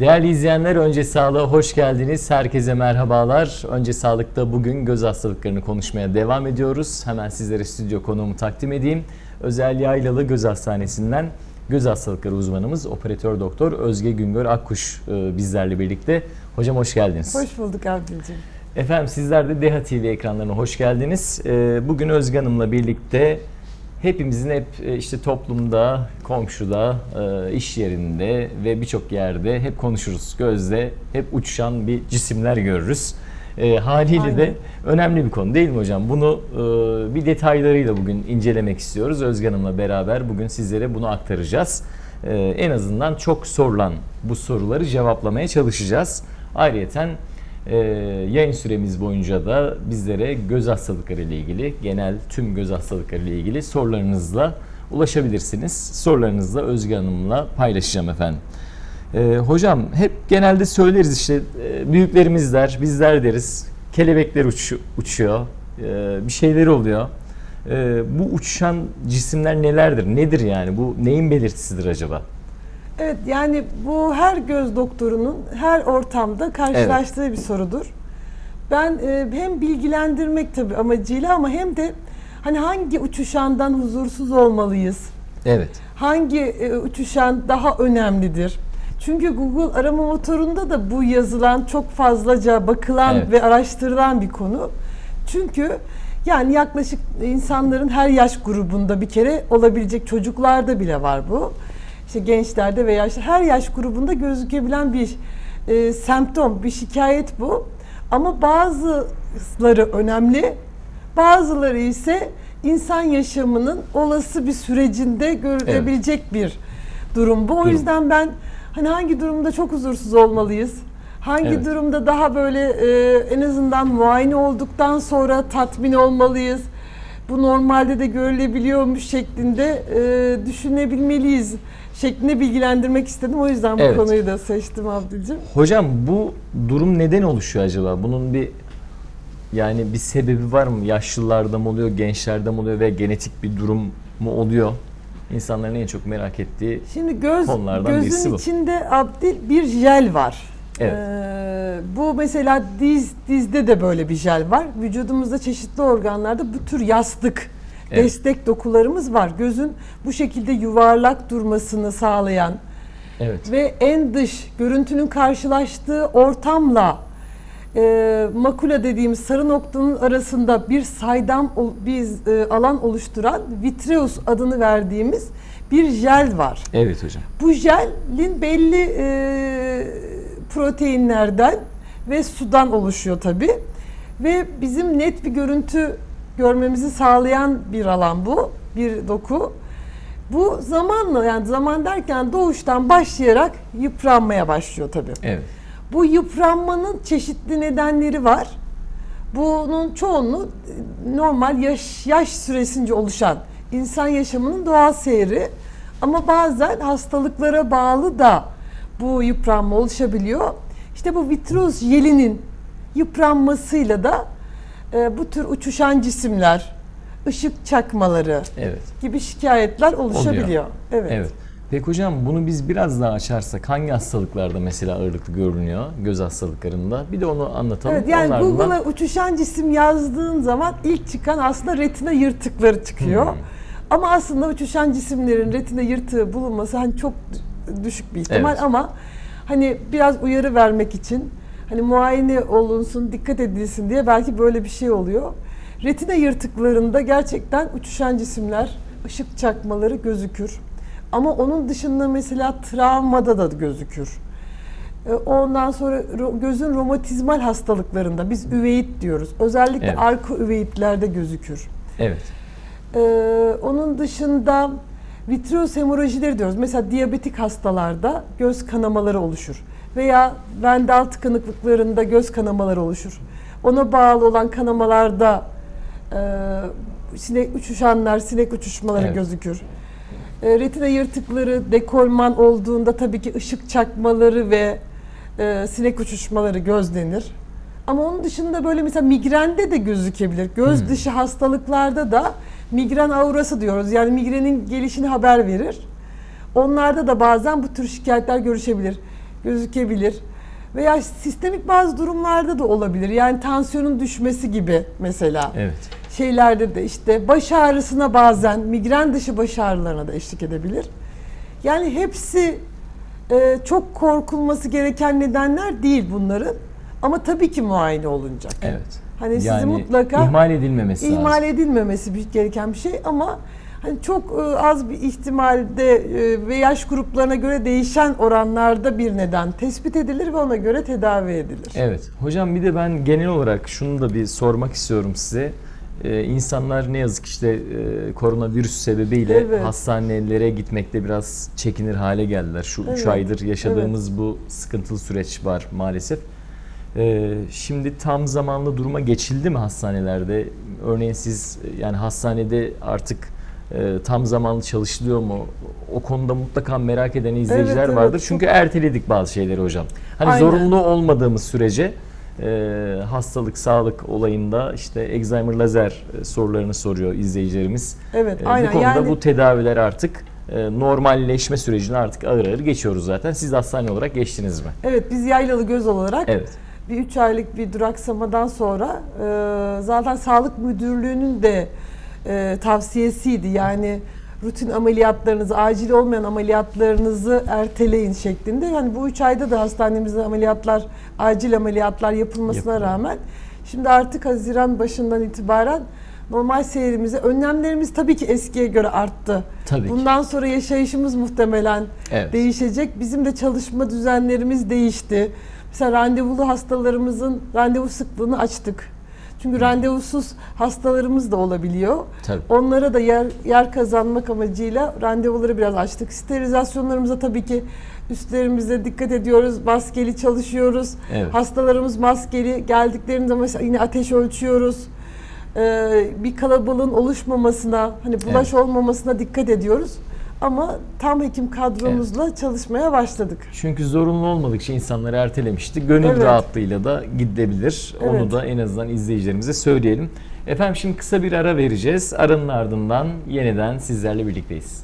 Değerli izleyenler Önce Sağlığa hoş geldiniz. Herkese merhabalar. Önce Sağlık'ta bugün göz hastalıklarını konuşmaya devam ediyoruz. Hemen sizlere stüdyo konuğumu takdim edeyim. Özel Yaylalı Göz Hastanesi'nden göz hastalıkları uzmanımız operatör doktor Özge Güngör Akkuş e, bizlerle birlikte. Hocam hoş geldiniz. Hoş bulduk Abdülcüm. Efendim sizler de Deha TV ekranlarına hoş geldiniz. Ee, Bugün Özge Hanım'la birlikte hepimizin hep e, işte toplumda, komşuda, e, iş yerinde ve birçok yerde hep konuşuruz. Gözde hep uçuşan bir cisimler görürüz. Ee, Haliyle de Aynen. önemli bir konu değil mi hocam? Bunu e, bir detaylarıyla bugün incelemek istiyoruz. Özge Hanım'la beraber bugün sizlere bunu aktaracağız. En azından çok sorulan bu soruları cevaplamaya çalışacağız. Ayrıyeten ee, yayın süremiz boyunca da bizlere göz hastalıkları ile ilgili, genel tüm göz hastalıkları ile ilgili sorularınızla ulaşabilirsiniz. Sorularınızla Özge Hanım'la paylaşacağım efendim. Ee, hocam hep genelde söyleriz işte e, büyüklerimiz der, bizler deriz. Kelebekler uçu- uçuyor, e, bir şeyler oluyor. E, bu uçuşan cisimler nelerdir? Nedir yani? Bu neyin belirtisidir acaba? Evet yani bu her göz doktorunun her ortamda karşılaştığı bir sorudur. Ben e, hem bilgilendirmek tabii amacıyla ama hem de hani hangi uçuşandan huzursuz olmalıyız? Evet. Hangi e, uçuşan daha önemlidir? Çünkü Google arama motorunda da bu yazılan çok fazlaca bakılan Evet. ve araştırılan bir konu. Çünkü yani yaklaşık insanların her yaş grubunda bir kere olabilecek çocuklarda bile var bu. İşte gençlerde veya işte her yaş grubunda gözükebilen bir e, semptom, bir şikayet bu. Ama bazıları önemli, bazıları ise insan yaşamının olası bir sürecinde görülebilecek bir durum bu. O Durum. yüzden ben hani hangi durumda çok huzursuz olmalıyız? Hangi Evet. durumda daha böyle e, en azından muayene olduktan sonra tatmin olmalıyız? Bu normalde de görülebiliyormuş şeklinde e, düşünebilmeliyiz şeklinde bilgilendirmek istedim. O yüzden bu Evet. konuyu da seçtim Abdülcüm. Hocam bu durum neden oluşuyor acaba? Bunun bir yani bir sebebi var mı? Yaşlılarda mı oluyor, gençlerde mi oluyor veya genetik bir durum mu oluyor? İnsanların en çok merak ettiği Şimdi göz Konulardan birisi gözün bu. içinde Abdil bir jel var. Evet. Ee, bu mesela diz dizde de böyle bir jel var. Vücudumuzda çeşitli organlarda bu tür yastık Evet. destek dokularımız var. Gözün bu şekilde yuvarlak durmasını sağlayan evet. ve en dış görüntünün karşılaştığı ortamla e, makula dediğimiz sarı noktanın arasında bir saydam bir e, alan oluşturan vitreus adını verdiğimiz bir jel var. Evet hocam. Bu jelin belli e, proteinlerden ve sudan oluşuyor tabi. Ve bizim net bir görüntü görmemizi sağlayan bir alan bu, bir doku. Bu zamanla yani zaman derken doğuştan başlayarak yıpranmaya başlıyor tabi. Evet. Bu yıpranmanın çeşitli nedenleri var. Bunun çoğunluğu e, normal yaş, yaş süresince oluşan insan yaşamının doğal seyri. Ama bazen hastalıklara bağlı da bu yıpranma oluşabiliyor. İşte bu vitreous jelinin yıpranmasıyla da e, bu tür uçuşan cisimler, ışık çakmaları Evet. gibi şikayetler oluşabiliyor. Evet. Evet. Peki hocam bunu biz biraz daha açarsak hangi hastalıklarda mesela ağırlıklı görünüyor göz hastalıklarında? Bir de onu anlatalım. Evet yani Onun ardından- Google'a uçuşan cisim yazdığın zaman ilk çıkan aslında retina yırtıkları çıkıyor. Hmm. Ama aslında uçuşan cisimlerin retina yırtığı bulunması hani çok düşük bir ihtimal Evet. ama hani biraz uyarı vermek için hani muayene olunsun, dikkat edilsin diye belki böyle bir şey oluyor. Retina yırtıklarında gerçekten uçuşan cisimler, ışık çakmaları gözükür. Ama onun dışında mesela travmada da gözükür. E, Ondan sonra gözün romatizmal hastalıklarında biz üveit diyoruz. Özellikle Evet. arka üveitlerde gözükür. Evet. Ee, onun dışında vitreous hemorojileri diyoruz. Mesela diyabetik hastalarda göz kanamaları oluşur. Veya vendal tıkanıklıklarında göz kanamaları oluşur. Ona bağlı olan kanamalarda e, sinek uçuşanlar, sinek uçuşmaları Evet. gözükür. E, retina yırtıkları, dekolman olduğunda tabii ki ışık çakmaları ve e, sinek uçuşmaları gözlenir. Ama onun dışında böyle mesela migrende de gözükebilir. Göz Hmm. dışı hastalıklarda da migren aurası diyoruz. Yani migrenin gelişini haber verir. Onlarda da bazen bu tür şikayetler görüşebilir. gözükebilir. Veya sistemik bazı durumlarda da olabilir. Yani tansiyonun düşmesi gibi mesela. Evet. Şeylerde de işte baş ağrısına bazen migren dışı baş ağrılarına da eşlik edebilir. Yani hepsi e, çok korkulması gereken nedenler değil bunların. Ama tabii ki muayene olunacak. Evet. Hani sizi Yani mutlaka ihmal edilmemesi ihmal lazım. edilmemesi bir- gereken bir şey ama hani çok e, az bir ihtimalde e, ve yaş gruplarına göre değişen oranlarda bir neden tespit edilir ve ona göre tedavi edilir. Evet. Hocam bir de ben genel olarak şunu da bir sormak istiyorum size. Ee, insanlar ne yazık işte e, koronavirüs sebebiyle Evet. hastanelere gitmekte biraz çekinir hale geldiler. Şu 3 Evet, aydır yaşadığımız bu sıkıntılı süreç var maalesef. Ee, şimdi tam zamanlı duruma geçildi mi hastanelerde? Örneğin siz yani hastanede artık e, tam zamanlı çalışılıyor mu? O konuda mutlaka merak eden izleyiciler evet, vardır. Çünkü erteledik bazı şeyleri hocam. Hani Aynen. zorunlu olmadığımız sürece e, hastalık, sağlık olayında işte Alzheimer lazer e, sorularını soruyor izleyicilerimiz. Evet, E, aynen. Bu konuda yani bu tedaviler artık e, normalleşme sürecini artık ağır ağır geçiyoruz zaten. Siz hastane olarak geçtiniz mi? evet biz yaylalı göz olarak Evet. Bir 3 aylık bir duraksamadan sonra e, zaten sağlık müdürlüğünün de e, tavsiyesiydi. Yani rutin ameliyatlarınızı, acil olmayan ameliyatlarınızı erteleyin şeklinde. Yani bu 3 ayda da hastanemizde ameliyatlar, acil ameliyatlar yapılmasına Yapılıyor. rağmen şimdi artık Haziran başından itibaren normal seyrimize önlemlerimiz tabii ki eskiye göre arttı. Tabii ki. Bundan sonra yaşayışımız muhtemelen Evet. değişecek. Bizim de çalışma düzenlerimiz değişti. Mesela randevulu hastalarımızın randevu sıklığını açtık. Çünkü randevusuz hastalarımız da olabiliyor. Tabii. Onlara da yer, yer kazanmak amacıyla randevuları biraz açtık. Sterilizasyonlarımıza tabii ki üstlerimize dikkat ediyoruz. Maskeli çalışıyoruz. Evet. Hastalarımız maskeli geldiklerinde mesela yine ateş ölçüyoruz. Ee, bir kalabalığın oluşmamasına, hani bulaş olmamasına dikkat ediyoruz. Ama tam hekim kadromuzla çalışmaya başladık. Çünkü zorunlu olmadıkça insanları ertelemişti. Gönül Evet. rahatlığıyla da gidebilir. Onu Evet. da en azından izleyicilerimize söyleyelim. Efendim şimdi kısa bir ara vereceğiz. Aranın ardından yeniden sizlerle birlikteyiz.